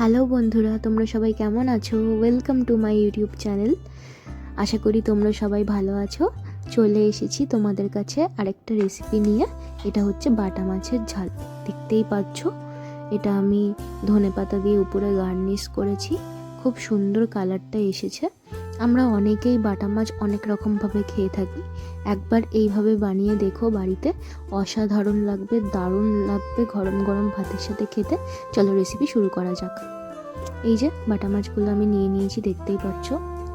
Hello বন্ধুরা, তোমরা সবাই কেমন আছো? Welcome to my YouTube channel আশা করি তোমরা সবাই ভালো আছো। চলে এসেছি তোমাদের কাছে আরেকটা রেসিপি নিয়ে। এটা হচ্ছে বাটা মাছের ঝাল। দেখতেই পাচ্ছ, এটা আমি ধনে পাতা দিয়ে উপরে গার্নিশ করেছি। খুব সুন্দর কালারটা এসেছে। আমরা অনেকেই বাটা মাছ অনেক রকমভাবে খেয়ে থাকি। একবার এইভাবে বানিয়ে দেখো বাড়িতে। অসাধারণ লাগবে, দারুণ লাগবে গরম গরম ভাতের সাথে খেতে। চলো রেসিপি শুরু করা যাক। এই যে বাটা মাছগুলো আমি নিয়ে নিয়েছি, দেখতেই পাচ্ছ।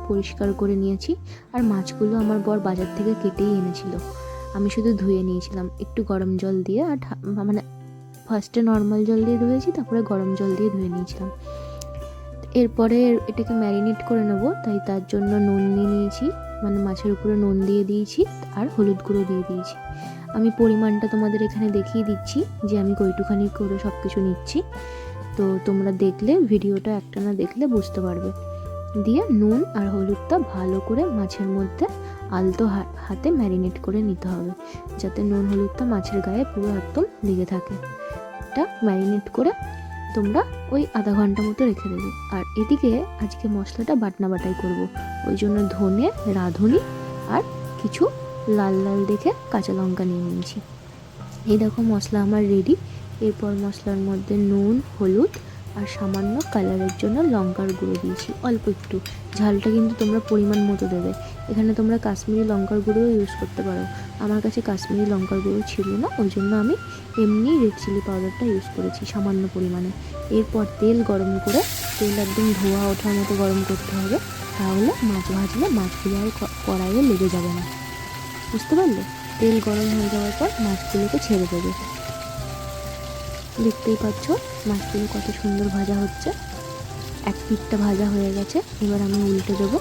পরিষ্কার করে নিয়েছি। আর মাছগুলো আমার বর বাজার থেকে কেটেই এনেছিল। আমি শুধু ধুয়ে নিয়েছিলাম, একটু গরম জল দিয়ে। আর মানে ফার্স্টে নর্মাল জল দিয়ে ধুয়েছি, তারপরে গরম জল দিয়ে ধুয়ে নিয়েছিলাম। এরপরে এটাকে ম্যারিনেট করে নেব, তাই তার জন্য নুন নিয়ে নিয়েছি। মানে মাছের উপরে নুন দিয়ে দিয়েছি আর হলুদ গুঁড়ো দিয়ে দিয়েছি। আমি পরিমাণটা তোমাদের এখানে দেখিয়ে দিচ্ছি যে আমি কইটুখানি করে সব কিছু নিচ্ছি। তো তোমরা দেখলে, ভিডিওটা একটা না দেখলে বুঝতে পারবে। দিয়ে নুন আর হলুদটা ভালো করে মাছের মধ্যে আলতো হাতে ম্যারিনেট করে নিতে হবে, যাতে নুন হলুদটা মাছের গায়ে পুরো একদম লেগে থাকে। এটা ম্যারিনেট করে তোমরা ওই আধা ঘণ্টা মতো রেখে দেবে। আর এদিকে আজকে মশলাটা বাটনা বাটাই করব। ওই জন্য ধনে, রাঁধুনি আর কিছু লাল লাল দেখে কাঁচা লঙ্কা নিয়ে নিয়েছি। এই দেখো মশলা আমার রেডি এরপর মশলার মধ্যে নুন, হলুদ আর সামান্য কালারের জন্য লঙ্কার গুঁড়ো দিয়েছি। অল্প একটু। ঝালটা কিন্তু তোমরা পরিমাণ মতো দেবে। এখানে তোমরা কাশ্মীরি লঙ্কার গুঁড়োও ইউজ করতে পারো। আমার কাছে কাশ্মীরি লঙ্কার গুঁড়ো ছিল না, ওই জন্য আমি এমনি রেড চিলি পাউডারটা ইউজ করেছি সামান্য পরিমাণে। এরপর তেল গরম করে, তেল একদম ধোয়া ওঠার মতো গরম করতে হবে, তাহলে মাছ ভাজলে মাছগুলো আর কড়াইয়ে লেগে যাবে না। বুঝতে পারলে? তেল গরম হয়ে যাওয়ার পর মাছগুলোকে ছেড়ে দেবে। দেখতেই পাচ্ছ মাছগুলো কত সুন্দর ভাজা হচ্ছে। এক পিঠটা ভাজা হয়ে গেছে, এবার আমি উল্টে দেবো।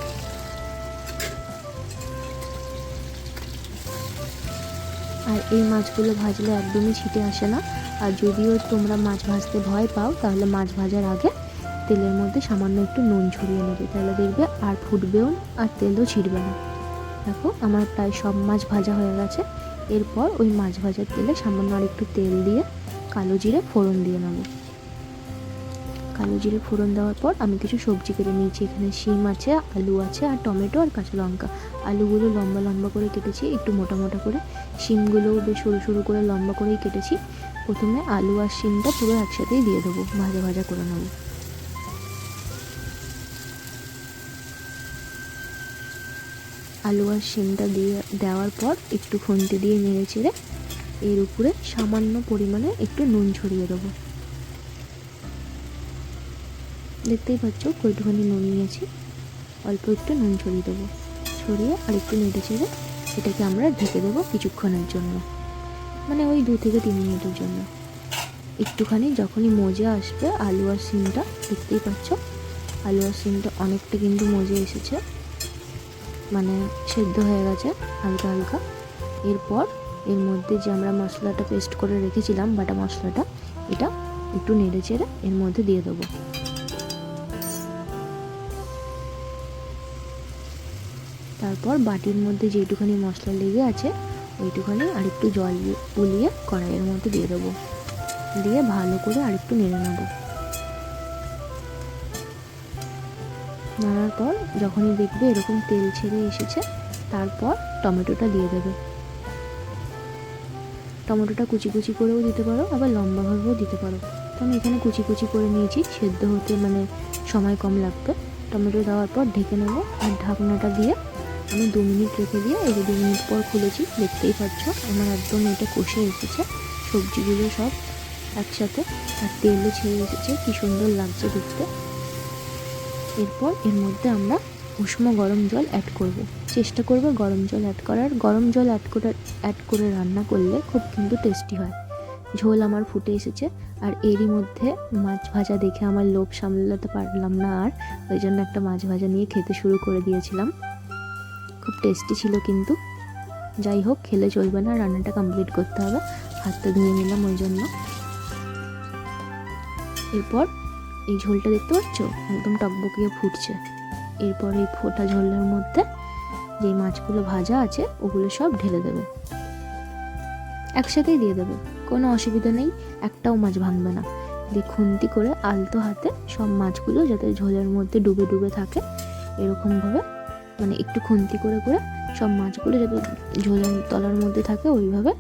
আর এই মাছগুলো ভাজলে একদমই ছিটে আসে না। আর যদিও তোমরা মাছ ভাজতে ভয় পাও তাহলে মাছ ভাজার আগে তেলের মধ্যে সামান্য একটু নুন ছড়িয়ে নেবে। তাহলে দেখবে আর ফুটবেও না, আর তেলও ছিটবে না। দেখো আমার প্রায় সব মাছ ভাজা হয়ে গেছে। এরপর ওই মাছ ভাজার তেলে সামান্য আর একটু তেল দিয়ে কালো জিরে ফোড়ন দিয়ে নেব। কালো জিরে ফোড়ন দেওয়ার পর আমি কিছু সবজি কেটে নিয়েছি। এখানে শিম আছে, আলু আছে আর টমেটো আর কাঁচা লঙ্কা। আলুগুলো লম্বা লম্বা করে কেটেছি, একটু মোটা মোটা করে। শিমগুলোও বেশ সরু সরু করে লম্বা করেই কেটেছি। প্রথমে আলু আর শিমটা পুরো একসাথেই দিয়ে দেবো, ভাজা ভাজা করে নেব। আলু আর শিমটা দিয়ে দেওয়ার পর একটু খুন্তি দিয়ে নেড়ে চেড়ে এর উপরে সামান্য পরিমাণে একটু নুন ছড়িয়ে দেবো। দেখতেই পাচ্ছ কইটুখানি নুন নিয়েছি। অল্প একটু নুন ছড়িয়ে দেবো। ছড়িয়ে আর একটু নেড়ে চেড়ে এটাকে আমরা ঢেকে দেবো কিছুক্ষণের জন্য। মানে ওই দু থেকে তিন মিনিটের জন্য। একটুখানি যখনই মজে আসবে আলু আর সিমটা, দেখতেই পাচ্ছ? আলু আর সিমটা অনেকটা কিন্তু মজে এসেছে। মানে সেদ্ধ হয়ে গেছে হালকা হালকা। এরপর এর মধ্যে যে আমরা মশলাটা পেস্ট করে রেখেছিলাম বাটা মশলাটা, এটা একটু নেড়ে চেড়ে এর মধ্যে দিয়ে দেবো। তারপর বাটির মধ্যে যেটুখানি মশলা লেগে আছে, ওইটুখানি আরেকটু জল উলিয়ে কড়াইয়ের মধ্যে দিয়ে দেবো। দিয়ে ভালো করে আরেকটু নেড়ে নেব। নাড়ার পর যখনই দেখবে এরকম তেল ছেড়ে এসেছে, তারপর টমেটোটা দিয়ে দেবে। টমেটোটা কুচি কুচি করেও দিতে পারো, আবার লম্বাভাবেও দিতে পারো। তো আমি এখানে কুচি কুচি করে নিয়েছি, সেদ্ধ হতে মানে সময় কম লাগবে। টমেটো দেওয়ার পর ঢেকে নেব আর ঢাকনাটা দিয়ে আমি দু মিনিট রেখে দিয়ে এই যে দু মিনিট পর খুলেছি, দেখতেই পাচ্ছ আমার একদম এটা কষে এসেছে। সবজিগুলো সব একসাথে আর তেলও ছেড়ে এসেছে, কি সুন্দর লাগছে দেখতে। এরপর এর মধ্যে আমরা উষ্ণ গরম জল অ্যাড করব। চেষ্টা করবে গরম জল অ্যাড করার। গরম জল অ্যাড করে অ্যাড করে রান্না করলে খুব কিন্তু টেস্টি হয়। ঝোল আমার ফুটে এসেছে আর এরই মধ্যে মাছ ভাজা দেখে আমার লোভ সামলাতে পারলাম না আর। ওই জন্য একটা মাছ ভাজা নিয়ে খেতে শুরু করে দিয়েছিলাম। খুব টেস্টি ছিল কিন্তু। যাই হোক, খেলে চলবে না, রান্নাটা কমপ্লিট করতে হবে। হাতটা ধুয়ে নিলাম ওই জন্য। এরপর এই ঝোলটা দেখতে পাচ্ছ? একদম টকবকিয়ে ফুটছে। এরপর এই ফোটা ঝোলের মধ্যে যে মাছগুলো ভাজা আছে, ওগুলো সব ঢেলে দেবে। একসাথেই দিয়ে দেবে। কোনো অসুবিধা নেই, একটাও মাছ ভাঙবে না। দিয়ে খুন্তি করে আলতো হাতে সব মাছগুলো যাতে ঝোলের মধ্যে ডুবে ডুবে থাকে, এরকমভাবে মানে একটু খুন্তি করে করে সব মাছগুলো যাতে ঝোলের তলার মধ্যে থাকে, ওইভাবে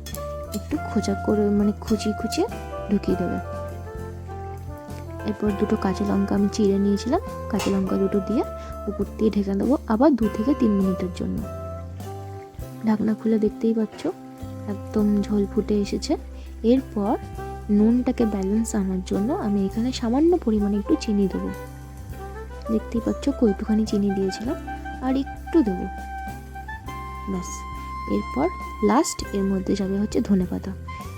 একটু খোঁচা করে মানে খুচিয়ে খুঁচিয়ে ঢুকিয়ে দেবে। এরপর দুটো কাঁচা লঙ্কা আমি চিড়ে নিয়েছিলাম, কাঁচা লঙ্কা দুটো দিয়ে উপর দিয়ে ঢেকে দেবো আবার দু থেকে তিন মিনিটের জন্য। ঢাকনা খুলে দেখতেই পাচ্ছ, একদম ঝোল ফুটে এসেছে। এরপর নুনটাকে ব্যালেন্স আনার জন্য আমি এখানে সামান্য পরিমাণে একটু চিনি দেবো। দেখতেই পাচ্ছ কইটুখানি চিনি দিয়েছিলাম। আর একটু দেবো। ব্যাস, এরপর লাস্ট এর মধ্যে যাবে হচ্ছে ধনেপাতা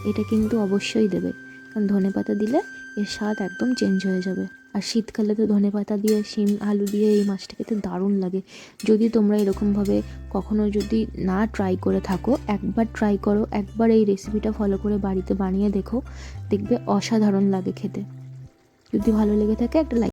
এটা কিন্তু অবশ্যই দেবে, কারণ ধনেপাতা দিলে এর স্বাদ একদম চেঞ্জ হয়ে যাবে। আর শীতকালে তো ধনেপাতা দিয়ে, শিম, আলু দিয়ে এই মাছটা খেতে দারুণ লাগে। যদি তোমরা এরকমভাবে কখনো যদি না ট্রাই করে থাকো, একবার ট্রাই করো, একবার এই রেসিপিটা ফলো করে বাড়িতে বানিয়ে দেখো, দেখবে অসাধারণ লাগে খেতে। যদি ভালো লেগে থাকে একটা লাইক